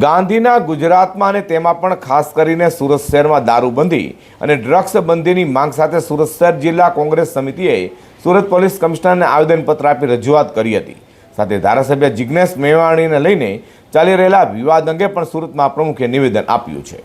ગાંધીના ગુજરાતમાં અને તેમાં પણ ખાસ કરીને સુરત શહેરમાં દારૂબંધી અને ડ્રગ્સ બંધીની માંગ સાથે સુરત શહેર જિલ્લા કોંગ્રેસ સમિતિએ સુરત પોલીસ કમિશનરને આવેદનપત્ર આપી રજૂઆત કરી હતી. સાથે ધારાસભ્ય જિજ્ઞેશ મેવાણીને લઈને ચાલી રહેલા વિવાદ અંગે પણ સુરતમાં પ્રમુખે નિવેદન આપ્યું છે.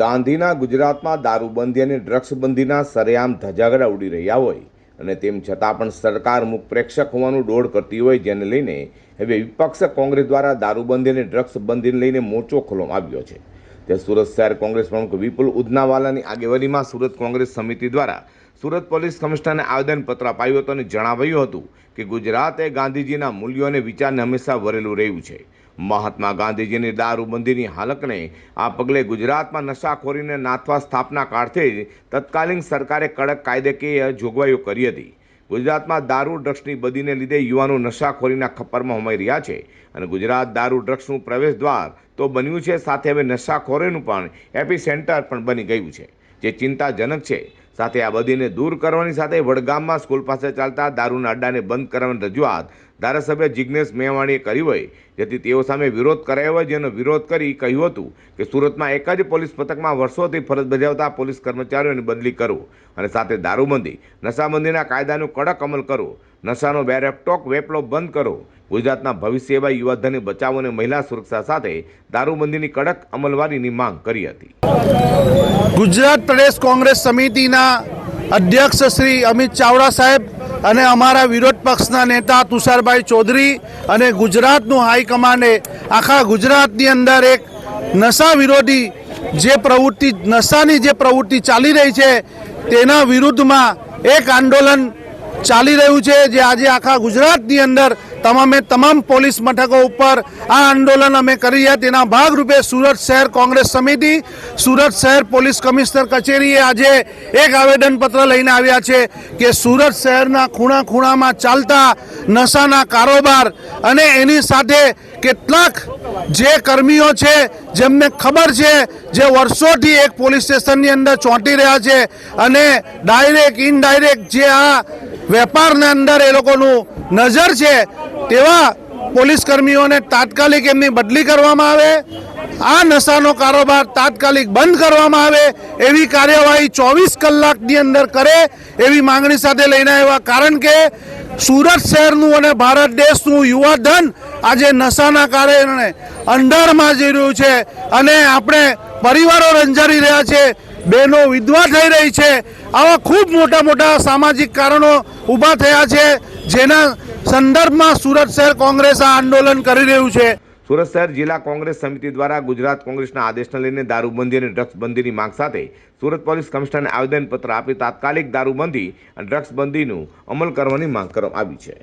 ગાંધીના ગુજરાતમાં દારૂબંધી અને ડ્રગ્સ બંધીના સરેઆમ ધજાગરા ઉડી રહ્યા હોય અને તેમ છતાં પણ સરકાર મુખ પ્રેક્ષક હોવાનું ડોળ કરતી હોય જેને લઈને હવે વિપક્ષ કોંગ્રેસ દ્વારા દારૂબંધી અને ડ્રગ્સ બંધીને લઈને મોરચો ખોલવામાં આવ્યો છે. તે સુરત શહેર કોંગ્રેસ પ્રમુખ વિપુલ ઉદનાવાલાની આગેવાનીમાં સુરત કોંગ્રેસ સમિતિ દ્વારા સુરત પોલીસ કમિશનરને આવેદનપત્ર અપાયું હતું અને જણાવાયું હતું કે ગુજરાત એ ગાંધીજીના મૂલ્યો અને વિચારને હંમેશા વરેલું રહ્યું છે. મહાત્મા ગાંધીજીની દારૂબંધીની હાલકને આ પગલે ગુજરાતમાં નશાખોરીને નાથવા સ્થાપના કાળથી જ તત્કાલીન સરકારે કડક કાયદેકીય જોગવાઈઓ કરી હતી. ગુજરાતમાં દારૂ ડ્રગ્સની બદીને લીધે યુવાનો નશાખોરીના ખપ્પરમાં હોમાઈ રહ્યા છે અને ગુજરાત દારૂ ડ્રગ્સનું પ્રવેશ દ્વાર તો બન્યું છે, સાથે હવે નશાખોરીનું પણ એપી સેન્ટર પણ બની ગયું છે, જે ચિંતાજનક છે. સાથે આ બદીને દૂર કરવાની સાથે વડગામમાં સ્કૂલ પાસે ચાલતા દારૂના અડ્ડાને બંધ કરવાની રજૂઆત ધારાસભ્ય જિજ્ઞેશ મેવાણીએ કર્યું હોય, જેથી તેઓ સામે વિરોધ કરાયો હોય, જેનો વિરોધ કરી કહ્યું હતું કે સુરતમાં એક જ પોલીસ મથકમાં વર્ષોથી ફરજ બજાવતા પોલીસ કર્મચારીઓની બદલી કરો અને સાથે દારૂબંધી, નશાબંધીના કાયદાનું કડક અમલ કરો, નશાનો બેરેપટોક વેપલો બંધ કરો. ગુજરાતના ભવિષ્ય એવા યુવાધનને બચાવો અને મહિલા સુરક્ષા સાથે દારૂબંધીની કડક અમલવારીની માંગ કરી હતી. ગુજરાત પ્રદેશ કોંગ્રેસ સમિતિના અધ્યક્ષ શ્રી અમિત ચાવડા સાહેબ અને અમારા વિરોધ પક્ષના નેતા તુષારભાઈ ચૌધરી અને ગુજરાતનું હાઈકમાન્ડે આખા ગુજરાતની અંદર એક નશા વિરોધી જે પ્રવૃત્તિ, નશાની જે પ્રવૃત્તિ ચાલી રહી છે, તેના વિરુદ્ધમાં એક આંદોલન ચાલી રહ્યું છે, જે આજે આખા ગુજરાતની અંદર તમામે તમામ પોલીસ મથકો ઉપર આ આંદોલન અમે કરી રહ્યા. તેના ભાગરૂપે સુરત શહેર કોંગ્રેસ સમિતિ, સુરત શહેર પોલીસ કમિશનર કચેરીએ આજે એક આવેદનપત્ર લઈને આવ્યા છે કે સુરત શહેરના ખૂણા ખૂણામાં ચાલતા નશાના કારોબાર અને એની સાથે કેટલાક જે કર્મીઓ છે, જેમને ખબર છે, જે વર્ષોથી એક પોલીસ સ્ટેશનની અંદર ચોંટી રહ્યા છે અને ડાયરેક્ટ, ઇનડાયરેક્ટ જે આ વેપારના અંદર એ લોકોનું નજર છે તેવા પોલીસ કર્મીઓને તાત્કાલિક એમની બદલી કરવામાં આવે. આ નશાનો કારોબાર તાત્કાલિક બંધ કરવામાં આવે. એવી કાર્યવાહી ચોવીસ કલાકની અંદર કરે એવી માંગણી સાથે લઈને આવ્યા. કારણ કે સુરત શહેરનું અને ભારત દેશનું યુવા ધન આજે નશાના કારણે અંધારમાં જઈ રહ્યું છે અને આપણે પરિવારો રંજારી રહ્યા છે. બહેનો વિધવા થઈ રહી છે. આવા ખૂબ મોટા મોટા સામાજિક કારણો ઊભા થયા છે. જેના સંદર્ભમાં સુરત શહેર કોંગ્રેસ આંદોલન કરી રહ્યું છે. સુરત શહેર જિલ્લા કોંગ્રેસ સમિતિ દ્વારા ગુજરાત કોંગ્રેસના આદેશને લઈને દારૂબંધી અને ડ્રગ્સબંધીની માંગ સાથે સુરત પોલીસ કમિશનરને આવેદનપત્ર આપી તાત્કાલિક દારૂબંધી અને ડ્રગ્સબંધીનું અમલ કરવાની માંગ કરવામાં આવી છે.